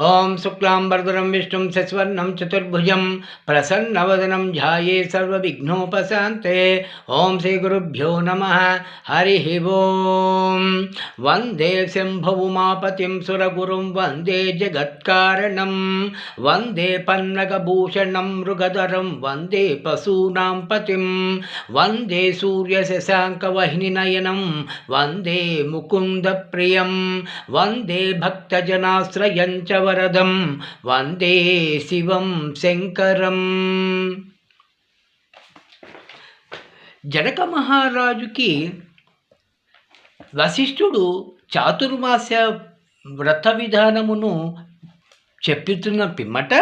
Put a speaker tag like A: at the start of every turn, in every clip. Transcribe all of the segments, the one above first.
A: ॐ शुक्लाम्बरधरं विष्णुं शशिवर्णं चतुर्भुजं प्रसन्नवदनं श्री सर्वविघ्नोपशान्ते। नम। हरि वो वंदे ॐ वंदे वंदे सुरगुरुं वंदे जगत्कारणं। वंदे वंदे पशूना पति। वंदे सूर्य वंदे वंदे मुकुंद मुकुन्दप्रियं वंदे भक्तजनाश्रयञ्च వరదం వందే శివం శంకరం జనక మహారాజుకి వశిష్ఠుడు చాతుర్మాస వ్రత విధానమును చెప్పుతున్న పిమ్మట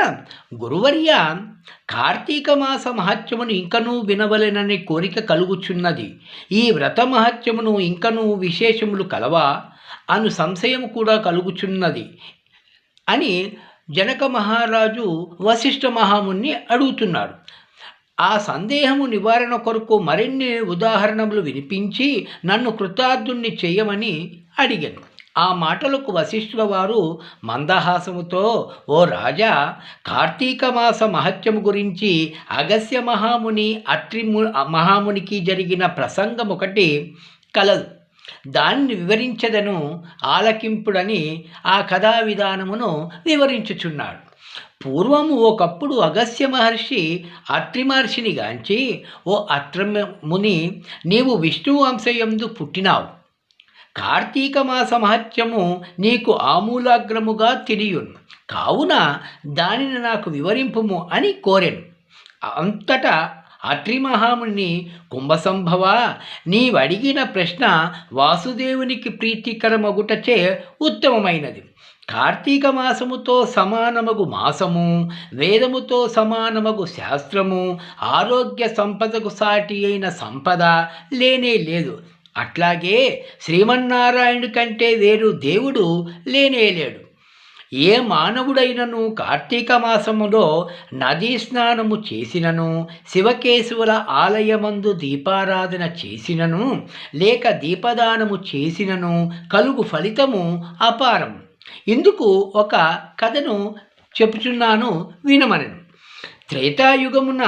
A: గురువర్య కార్తీక మాస మహత్యమును ఇంకనూ వినవలెనని కోరిక కలుగుచున్నది ఈ వ్రత మహత్యమును ఇంకనూ విశేషములు కలవా అను సంశయం కూడా కలుగుచున్నది అని జనక మహారాజు వశిష్ఠ మహాముని అడుగుతున్నాడు ఆ సందేహము నివారణ కొరకు మరిన్ని ఉదాహరణలు వినిపించి నన్ను కృతార్థుణ్ణి చేయమని అడిగాను. ఆ మాటలకు వశిష్ఠుల వారు మందహాసముతో ఓ రాజా కార్తీక మాస మహత్యము గురించి అగస్య మహాముని అత్రి మహామునికి జరిగిన ప్రసంగం ఒకటి కలదు. దాన్ని వివరించదను ఆలకింపుడని ఆ కథా విధానమును వివరించుచున్నాడు. పూర్వము ఒకప్పుడు అగస్య మహర్షి అత్రి మహర్షిని గాంచి ఓ అత్రముని నీవు విష్ణు వంశయందు పుట్టినావు. కార్తీక మాస మహత్యము నీకు ఆమూలాగ్రముగా తెలియను. కావున దానిని నాకు వివరింపుము అని కోరెను. అంతటా అత్రి మహాముని కుంభసంభవ నీవడిగిన ప్రశ్న వాసుదేవునికి ప్రీతికరమగుటచే ఉత్తమమైనది. కార్తీక మాసముతో సమానమగు మాసము వేదముతో సమానమగు శాస్త్రము ఆరోగ్య సంపదకు సాటి అయిన సంపద లేనే లేదు. అట్లాగే శ్రీమన్నారాయణుడి కంటే వేరు దేవుడు లేనే లేడు. ఏ మానవుడైనను కార్తీక మాసములో నదీ స్నానము చేసినను శివకేశవుల ఆలయమందు దీపారాధన చేసినను లేక దీపదానము చేసినను కలుగు ఫలితము అపారం. ఇందుకు ఒక కథను చెప్పుచున్నాను వినమనను త్రేతాయుగమున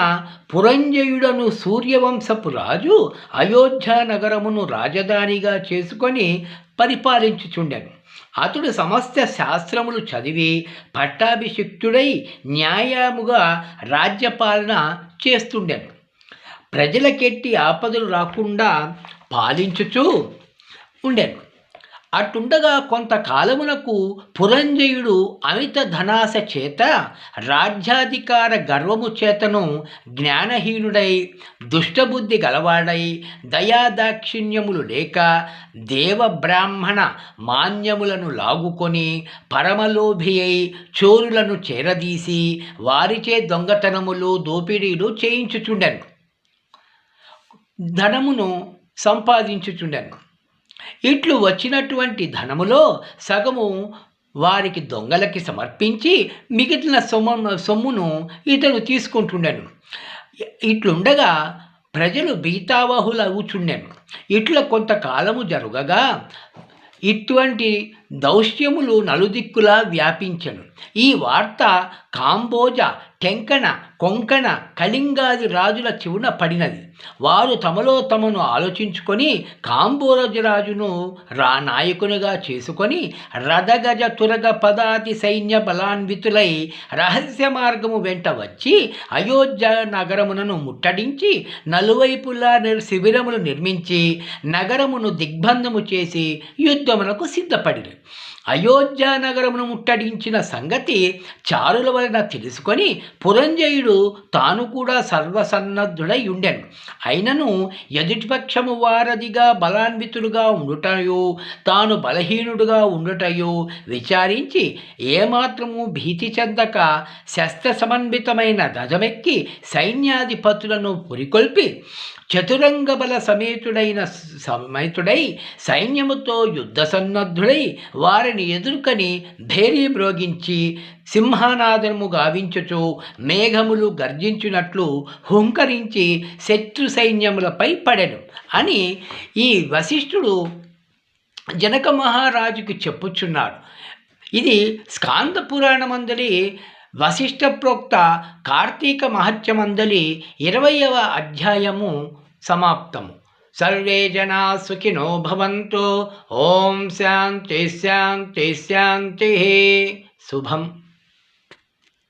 A: పురంజయుడను సూర్యవంశపు రాజు అయోధ్య నగరమును రాజధానిగా చేసుకొని పరిపాలించుచుండెను. అతడు సమస్త శాస్త్రములు చదివి పట్టాభిషిక్తుడై న్యాయముగా రాజ్యపాలన చేస్తుండెను. ప్రజలకెట్టి ఆపదలు రాకుండా పాలించుచూ ఉండెను. అటుండగా కొంతకాలమునకు పురంజయుడు అమిత ధనాశ చేత రాజ్యాధికార గర్వము చేతను జ్ఞానహీనుడై దుష్టబుద్ధి గలవాడై దయాదాక్షిణ్యములు లేక దేవ బ్రాహ్మణ మాన్యములను లాగుకొని పరమలోభి అయి చోరులను చేరదీసి వారిచే దొంగతనములు దోపిడీలు చేయించుచుండెను. ధనమును సంపాదించుచుండెను. ఇట్లు వచ్చినటువంటి ధనములో సగము వారికి దొంగలకి సమర్పించి మిగిలిన సొమ్ము సొమ్మును ఇతను తీసుకుంటుండెను. ఇట్లుండగా ప్రజలు భీతావహులు అవుచుండెను ఇట్లా కొంతకాలము జరుగగా ఇటువంటి దౌశ్యములు నలుదిక్కులా వ్యాపించను. ఈ వార్త కాంబోజ టెంకణ కొంకణ కళింగాది రాజుల చివున పడినది. వారు తమలో తమను ఆలోచించుకొని కాంబోజరాజును రా నాయకునిగా చేసుకొని రథగజ తురగ పదాతి సైన్య బలాన్వితులై రహస్య మార్గము వెంట వచ్చి అయోధ్య నగరమునను ముట్టడించి నలువైపులా శిబిరములు నిర్మించి నగరమును దిగ్బంధము చేసి యుద్ధమునకు సిద్ధపడినవి అయోధ్య నగరమును ముట్టడించిన సంగతి చారుల వలన తెలుసుకొని పురంజయుడు తాను కూడా సర్వసన్నద్ధుడై ఉండెను అయినను ఎదుటిపక్షము వారధిగా బలాన్వితుడుగా ఉండుటయో తాను బలహీనుడుగా ఉండుటయో విచారించి ఏమాత్రము భీతి చెందక శస్త్ర సమన్వితమైన రథమెక్కి సైన్యాధిపతులను పురికొల్పి చతురంగ బల సమేతుడైన సమేతుడై సైన్యముతో యుద్ధ సన్నద్ధుడై వారిని ఎదుర్కొని ధైర్యమ్రోగించి సింహానాదము గావించుచు మేఘములు గర్జించినట్లు హుంకరించి శత్రు సైన్యములపై పడెను అని ఈ వశిష్ఠుడు జనక మహారాజుకు చెప్పుచున్నాడు. ఇది స్కాంద పురాణమందలి వశిష్ఠ ప్రోక్త కార్తీక మహత్యమందలి ఇరవయవ అధ్యాయము సమాప్తము. సర్వే జనా సుఖినో భవంతు. ఓం శాంతి శాంతి శాంతి. శుభం.